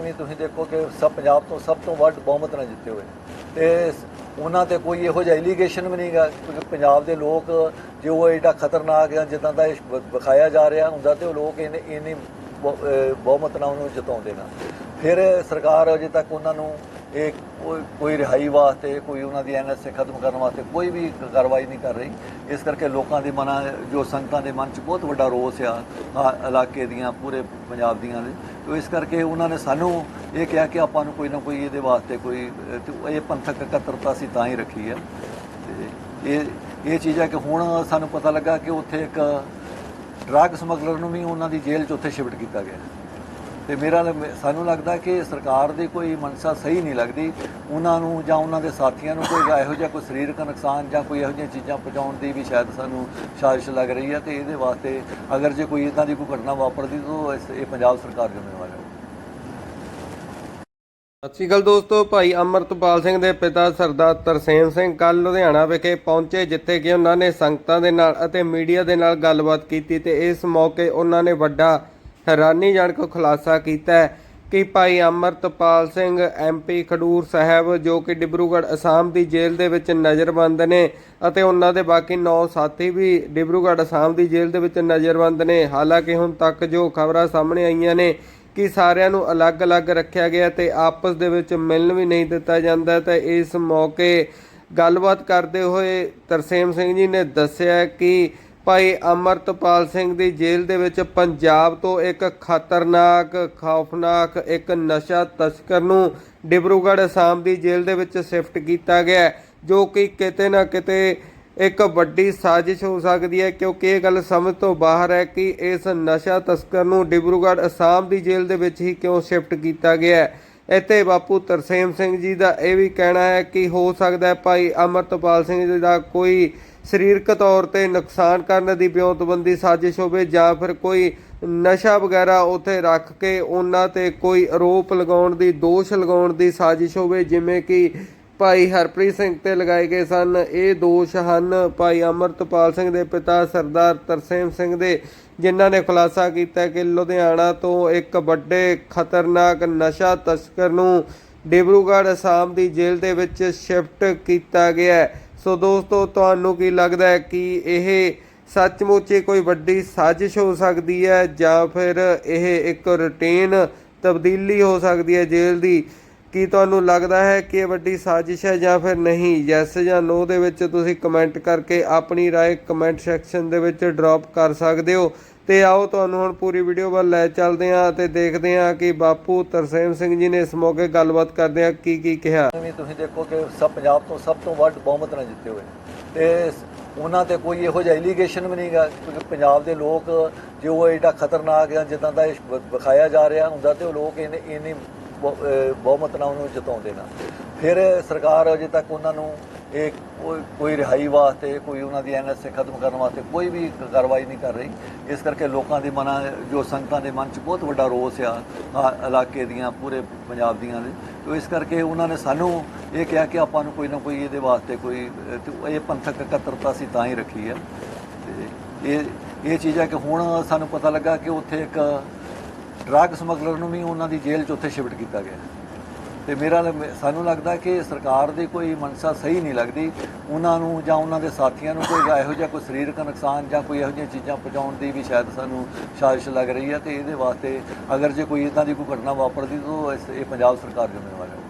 ਵੀ ਤੁਸੀਂ ਦੇਖੋ ਕਿ ਸਭ ਪੰਜਾਬ ਤੋਂ ਸਭ ਤੋਂ ਵੱਧ ਬਹੁਮਤ ਨਾਲ ਜਿੱਤੇ ਹੋਏ। ਤੇ ਸ- ਉਹਨਾਂ ਤੇ ਕੋਈ ਇਹੋ ਜਿਹਾ ਐਲੀਗੇਸ਼ਨ ਵੀ ਨਹੀਂਗਾ, ਕਿਉਂਕਿ ਪੰਜਾਬ ਦੇ ਲੋਕ ਜੋ ਉਹ ਐਡਾ ਖਤਰਨਾਕ ਆ ਜਿੱਦਾਂ ਦਾ ਇਹ ਵਿਖਾਇਆ ਜਾ ਰਿਹਾ ਹੁੰਦਾ ਤੇ ਉਹ ਲੋਕ ਇਹਨੇ ਇਹਨੇ ਬਹੁ- ਬਹੁਮਤ ਨਾਲ ਉਹਨੂੰ ਜਿਤਾਉਂਦੇ ਨਾ। ਫਿਰ ਸਰਕਾਰ ਅਜੇ ਤੱਕ ਉਹਨਾਂ ਨੂੰ ਇਹ ਕੋਈ- ਕੋਈ ਰਿਹਾਈ ਵਾਸਤੇ, ਕੋਈ ਉਹਨਾਂ ਦੀ ਐਨਐਸਏ ਖਤਮ ਕਰਨ ਵਾਸਤੇ ਕੋਈ ਵੀ ਕਾਰਵਾਈ ਨਹੀਂ ਕਰ ਰਹੀ। ਇਸ ਕਰਕੇ ਲੋਕਾਂ ਦੇ ਮਨਾਂ, ਜੋ ਸੰਗਤਾਂ ਦੇ ਮਨ 'ਚ ਬਹੁਤ ਵੱਡਾ ਰੋਸ ਆ ਆ ਇਲਾਕੇ ਦੀਆਂ, ਪੂਰੇ ਪੰਜਾਬ ਦੀਆਂ ਦੇ ਤੋ ਇਸ ਕਰਕੇ ਉਹਨਾਂ ਨੇ ਸਾਨੂੰ ਇਹ ਕਿਹਾ ਕਿ ਆਪਾਂ ਨੂੰ ਕੋਈ ਨਾ ਕੋਈ ਇਹਦੇ ਵਾਸਤੇ ਕੋਈ ਇਹ ਪੰਥਕ ਇਕੱਤਰਤਾ ਸੀ ਤਾਂ ਹੀ ਰੱਖੀ ਹੈ ਤੇ ਇਹ ਇਹ ਚੀਜ਼ ਹੈ ਕਿ ਹੁਣ ਸਾਨੂੰ ਪਤਾ ਲੱਗਾ ਕਿ ਉੱਥੇ ਇੱਕ ਡਰੱਗ ਸਮਗਲਰ ਨੂੰ ਵੀ ਉਹਨਾਂ ਦੀ ਜੇਲ੍ਹ 'ਚ ਉੱਥੇ ਸ਼ਿਫਟ ਕੀਤਾ ਗਿਆ। ਤੇ ਮੇਰਾ ਲ- ਸਾਨੂੰ ਲੱਗਦਾ ਕਿ ਸਰਕਾਰ ਦੀ ਕੋਈ ਮਨਸਾ ਸਹੀ ਨਹੀਂ ਲੱਗਦੀ। ਉਹਨਾਂ ਨੂੰ ਜਾਂ ਉਹਨਾਂ ਦੇ ਸਾਥੀਆਂ ਨੂੰ ਕੋਈ ਇਹੋ ਜਿਹਾ ਕੋਈ ਸਰੀਰਕ ਨੁਕਸਾਨ ਜਾਂ ਕੋਈ ਇਹੋ ਜਿਹੀਆਂ ਚੀਜ਼ਾਂ ਪਹੁੰਚਾਉਣ ਦੀ ਵੀ ਸ਼ਾਇਦ ਸਾਨੂੰ ਸਾਜ਼ਿਸ਼ ਲੱਗ ਰਹੀ ਹੈ ਤੇ ਇਹਦੇ ਵਾਸਤੇ ਅਗਰ ਜੇ ਕੋਈ ਇਦਾਂ ਦੀ ਕੋਈ ਘਟਨਾ ਵਾਪਰਦੀ ਤਾਂ ਇਸ- ਇਹ ਪੰਜਾਬ ਸਰਕਾਰ ਜ਼ਿੰਮੇਵਾਰ ਹੈ। ਸਤਿ ਸ਼੍ਰੀ ਅਕਾਲ ਦੋਸਤੋ, ਭਾਈ ਅਮਰਤਪਾਲ ਸਿੰਘ ਦੇ ਪਿਤਾ ਸਰਦਾਰ ਤਰਸੇਮ ਸਿੰਘ ਕੱਲ ਲੁਧਿਆਣਾ ਵਿਖੇ ਪਹੁੰਚੇ, ਜਿੱਥੇ ਕਿ ਉਹਨਾਂ ਨੇ ਸੰਗਤਾਂ ਦੇ ਨਾਲ ਅਤੇ ਮੀਡੀਆ ਦੇ ਨਾਲ ਗੱਲਬਾਤ ਕੀਤੀ ਤੇ ਇਸ ਮੌਕੇ ਉਹਨਾਂ ਨੇ ਵੱਡਾ ਹੈਰਾਨੀਜਨਕ ਖੁਲਾਸਾ ਕੀਤਾ ਹੈ ਕਿ ਭਾਈ ਅਮਰਤਪਾਲ ਸਿੰਘ ਐਮਪੀ ਖਡੂਰ ਸਾਹਿਬ ਜੋ ਕਿ ਡਿਬਰੂਗੜ੍ਹ ਅਸਾਮ ਦੀ ਜੇਲ੍ਹ ਦੇ ਵਿੱਚ ਨਜ਼ਰਬੰਦ ਨੇ ਅਤੇ ਉਹਨਾਂ ਦੇ ਬਾਕੀ 9 ਸਾਥੀ ਵੀ ਡਿਬਰੂਗੜ੍ਹ ਅਸਾਮ ਦੀ ਜੇਲ੍ਹ ਦੇ ਵਿੱਚ ਨਜ਼ਰਬੰਦ ਨੇ। ਹਾਲਾਂਕਿ ਹੁਣ ਤੱਕ ਜੋ ਖਬਰਾਂ ਸਾਹਮਣੇ ਆਈਆਂ ਨੇ ਕਿ ਸਾਰਿਆਂ ਨੂੰ ਅਲੱਗ-ਅਲੱਗ ਰੱਖਿਆ ਗਿਆ ਤੇ ਆਪਸ ਦੇ ਵਿੱਚ ਮਿਲਣ ਵੀ ਨਹੀਂ ਦਿੱਤਾ ਜਾਂਦਾ ਤਾਂ ਇਸ ਮੌਕੇ ਗੱਲਬਾਤ ਕਰਦੇ ਹੋਏ ਤਰਸੇਮ ਸਿੰਘ ਜੀ ਨੇ ਦੱਸਿਆ ਕਿ ਭਾਈ ਅਮਰਤਪਾਲ ਸਿੰਘ ਦੀ ਜੇਲ੍ਹ ਦੇ ਵਿੱਚ ਪੰਜਾਬ ਤੋਂ ਇੱਕ ਖਤਰਨਾਕ, ਖੌਫਨਾਕ, ਇੱਕ ਨਸ਼ਾ ਤਸਕਰ ਨੂੰ ਡਿਬਰੂਗੜ੍ਹ ਅਸਾਮ ਦੀ ਜੇਲ੍ਹ ਦੇ ਵਿੱਚ ਸ਼ਿਫਟ ਕੀਤਾ ਗਿਆ ਜੋ ਕਿ ਕਿਤੇ ਨਾ ਕਿਤੇ ਇੱਕ ਵੱਡੀ ਸਾਜ਼ਿਸ਼ ਹੋ ਸਕਦੀ ਹੈ, ਕਿਉਂਕਿ ਇਹ ਗੱਲ ਸਮਝ ਤੋਂ ਬਾਹਰ ਹੈ ਕਿ ਇਸ ਨਸ਼ਾ ਤਸਕਰ ਨੂੰ ਡਿਬਰੂਗੜ੍ਹ ਅਸਾਮ ਦੀ ਜੇਲ੍ਹ ਦੇ ਵਿੱਚ ਹੀ ਕਿਉਂ ਸ਼ਿਫਟ ਕੀਤਾ ਗਿਆ ਇੱਥੇ ਬਾਪੂ ਤਰਸੇਮ ਸਿੰਘ ਜੀ ਦਾ ਇਹ ਵੀ ਕਹਿਣਾ ਹੈ ਕਿ ਹੋ ਸਕਦਾ ਹੈ ਭਾਈ ਅਮਰਤਪਾਲ ਸਿੰਘ ਜੀ ਦਾ ਕੋਈ ਸਰੀਰਕ ਤੌਰ ਤੇ ਨੁਕਸਾਨ ਕਰਨ ਦੀ ਬਿਉਂਤਬੰਦੀ, ਸਾਜ਼ਿਸ਼ ਹੋਵੇ ਜਾਂ ਫਿਰ ਕੋਈ ਨਸ਼ਾ ਵਗੈਰਾ ਉੱਥੇ ਰੱਖ ਕੇ ਉਹਨਾਂ ਤੇ ਕੋਈ ਆਰੋਪ ਲਗਾਉਣ ਦੀ, ਦੋਸ਼ ਲਗਾਉਣ ਦੀ ਸਾਜ਼ਿਸ਼ ਹੋਵੇ, ਜਿਵੇਂ ਕਿ ਭਾਈ ਹਰਪ੍ਰੀਤ ਸਿੰਘ ਤੇ ਲਗਾਏ ਗਏ ਸਨ। ਇਹ ਦੋਸ਼ ਹਨ ਭਾਈ ਅਮਰਤਪਾਲ ਸਿੰਘ ਦੇ ਪਿਤਾ ਸਰਦਾਰ ਤਰਸੇਮ ਸਿੰਘ ਦੇ, ਜਿਨ੍ਹਾਂ ਨੇ ਖੁਲਾਸਾ ਕੀਤਾ ਕਿ ਲੁਧਿਆਣਾ ਤੋਂ ਇੱਕ ਵੱਡੇ ਖਤਰਨਾਕ ਨਸ਼ਾ ਤਸਕਰ ਨੂੰ ਡਿਬਰੂਗੜ੍ਹ ਅਸਾਮ ਦੀ ਜੇਲ੍ਹ ਦੇ ਵਿੱਚ ਸ਼ਿਫਟ ਕੀਤਾ ਗਿਆ ਸੋ ਦੋਸਤੋ, ਤੁਹਾਨੂੰ ਕੀ ਲੱਗਦਾ ਹੈ ਕਿ ਇਹ ਸੱਚਮੁੱਚ ਕੋਈ ਵੱਡੀ ਸਾਜ਼ਿਸ਼ ਹੋ ਸਕਦੀ ਹੈ ਜਾਂ ਫਿਰ ਇਹ ਇੱਕ ਰੁਟੀਨ ਤਬਦੀਲੀ ਹੋ ਸਕਦੀ ਹੈ ਜੇਲ੍ਹ ਦੀ? ਕੀ ਤੁਹਾਨੂੰ ਲੱਗਦਾ ਹੈ ਕਿ ਇਹ ਵੱਡੀ ਸਾਜ਼ਿਸ਼ ਹੈ ਜਾਂ ਫਿਰ ਨਹੀਂ ਯੈਸ ਜਾਂ ਨੋ ਦੇ ਵਿੱਚ ਤੁਸੀਂ ਕਮੈਂਟ ਕਰਕੇ ਆਪਣੀ رائے ਕਮੈਂਟ ਸੈਕਸ਼ਨ ਦੇ ਵਿੱਚ ਡ੍ਰੌਪ ਕਰ ਸਕਦੇ ਹੋ ਤੇ ਆਓ ਤੁਹਾਨੂੰ ਹੁਣ ਪੂਰੀ ਵੀਡੀਓ ਵੱਲ ਲੈ ਚੱਲਦੇ ਹਾਂ ਤੇ ਦੇਖਦੇ ਹਾਂ ਕਿ ਬਾਪੂ ਤਰਸੇਮ ਸਿੰਘ ਜੀ ਨੇ ਇਸ ਮੌਕੇ ਗੱਲਬਾਤ ਕਰਦੇ ਹਾਂ ਕੀ ਕੀ ਕਿਹਾ ਵੀ ਤੁਸੀਂ ਦੇਖੋ ਕਿ ਸਭ ਪੰਜਾਬ ਤੋਂ ਸਭ ਤੋਂ ਵੱਧ ਬਹੁਮਤ ਨਾਲ ਜਿੱਤੇ ਹੋਏ ਤੇ ਸ- ਉਹਨਾਂ ਤੇ ਕੋਈ ਇਹੋ ਜਿਹਾ ਐਲੀਗੇਸ਼ਨ ਵੀ ਨਹੀਂਗਾ ਕਿਉਂਕਿ ਪੰਜਾਬ ਦੇ ਲੋਕ ਜੋ ਉਹ ਐਡਾ ਖਤਰਨਾਕ ਆ ਜਿੱਦਾਂ ਦਾ ਇਹ ਵ- ਵਿਖਾਇਆ ਜਾ ਰਿਹਾ ਹੁੰਦਾ ਤੇ ਉਹ ਲੋਕ ਇਹਨੇ ਇਹਨੇ ਬਹੁ- ਅਹ ਬਹੁਮਤ ਨਾਲ ਉਹਨੂੰ ਜਿਤਾਉਂਦੇ ਨਾ। ਫਿਰ ਸਰਕਾਰ ਅਜੇ ਤੱਕ ਉਹਨਾਂ ਨੂੰ ਇਹ ਕੋਈ ਕੋਈ ਰਿਹਾਈ ਵਾਸਤੇ, ਕੋਈ ਉਹਨਾਂ ਦੀ ਐਨਐਸਏ ਖਤਮ ਕਰਨ ਵਾਸਤੇ ਕੋਈ ਵੀ ਕਾਰਵਾਈ ਨਹੀਂ ਕਰ ਰਹੀ। ਇਸ ਕਰਕੇ ਲੋਕਾਂ ਦੇ ਮਨਾਂ, ਜੋ ਸੰਗਤਾਂ ਦੇ ਮਨ 'ਚ ਬਹੁਤ ਵੱਡਾ ਰੋਸ ਆ ਆ ਇਲਾਕੇ ਦੀਆਂ, ਪੂਰੇ ਪੰਜਾਬ ਦੀਆਂ ਦੇ ਤੋ ਇਸ ਕਰਕੇ ਉਹਨਾਂ ਨੇ ਸਾਨੂੰ ਇਹ ਕਿਹਾ ਕਿ ਆਪਾਂ ਨੂੰ ਕੋਈ ਨਾ ਕੋਈ ਇਹਦੇ ਵਾਸਤੇ ਕੋਈ ਇਹ ਪੰਥਕ ਇਕੱਤਰਤਾ ਸੀ ਤਾਂ ਹੀ ਰੱਖੀ ਹੈ ਤੇ ਇਹ ਇਹ ਚੀਜ਼ ਹੈ ਕਿ ਹੁਣ ਸਾਨੂੰ ਪਤਾ ਲੱਗਾ ਕਿ ਉੱਥੇ ਇੱਕ ਡਰੱਗ ਸਮਗਲਰ ਨੂੰ ਵੀ ਉਹਨਾਂ ਦੀ ਜੇਲ੍ਹ 'ਚ ਉੱਥੇ ਸ਼ਿਫਟ ਕੀਤਾ ਗਿਆ। ਤੇ ਮੇਰਾ ਲ- ਸਾਨੂੰ ਲੱਗਦਾ ਕਿ ਸਰਕਾਰ ਦੀ ਕੋਈ ਮਨਸਾ ਸਹੀ ਨਹੀਂ ਲੱਗਦੀ। ਉਹਨਾਂ ਨੂੰ ਜਾਂ ਉਹਨਾਂ ਦੇ ਸਾਥੀਆਂ ਨੂੰ ਕੋਈ ਇਹੋ ਜਿਹਾ ਕੋਈ ਸਰੀਰਕ ਨੁਕਸਾਨ ਜਾਂ ਕੋਈ ਇਹੋ ਜਿਹੀਆਂ ਚੀਜ਼ਾਂ ਪਹੁੰਚਾਉਣ ਦੀ ਵੀ ਸ਼ਾਇਦ ਸਾਨੂੰ ਸਾਜ਼ਿਸ਼ ਲੱਗ ਰਹੀ ਹੈ। ਤੇ ਇਹਦੇ ਵਾਸਤੇ ਅਗਰ ਜੇ ਕੋਈ ਇਦਾਂ ਦੀ ਕੋਈ ਘਟਨਾ ਵਾਪਰਦੀ ਤਾਂ ਇਸ- ਇਹ ਪੰਜਾਬ ਸਰਕਾਰ ਜ਼ਿੰਮੇਵਾਰ ਹੈ।